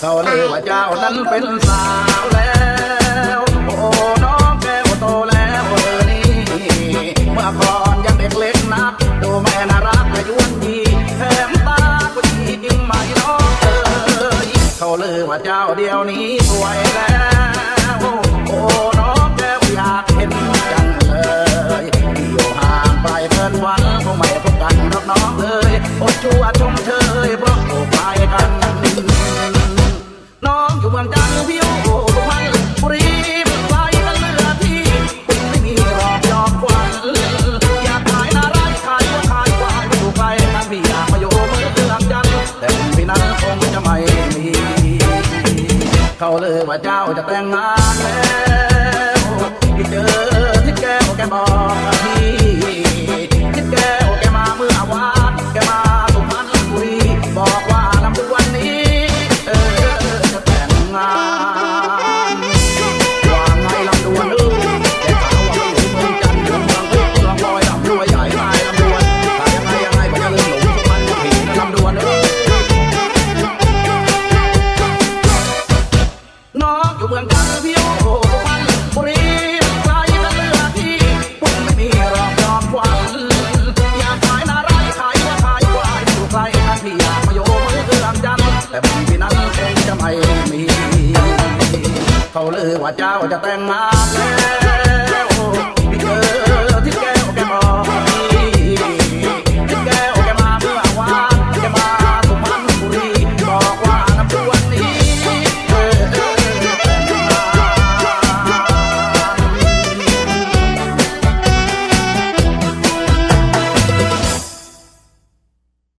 เขาเรีว่าเจ้านั้นเป็นสาวแล้วโอ้น้องแก้วโตแล้วเออนีเมื่อก่อยังเด็กเล็กนักดูแม่น่ารักและยวนยีแถมตาก็ดียิ่งไม่น้องเออเขาเรีว่าเจ้าเดียวนี้สวยแล้ว ยเพราะอยู่ไกลกัน น้องอยู่เมืองจันทร์พี่อยู่สุพรรณบุรีไกลกันเหลือที่ไม่มีรอกยอมควันอยากขายนาไรขายวัวขายควายไม่ถูกไกลกันพี่อยากมาอยู่เมืองเมือจันทร์แต่พี่นั้นคงจะไม่มีเขาเลยว่าเจ้าจะแต่งงานแล้วที่เจอที่แก้วแกบอกพี่ แต่บางที่นั้นคงจะไม่มี เขาลือว่าเจ้าจะแต่งงานแล้ว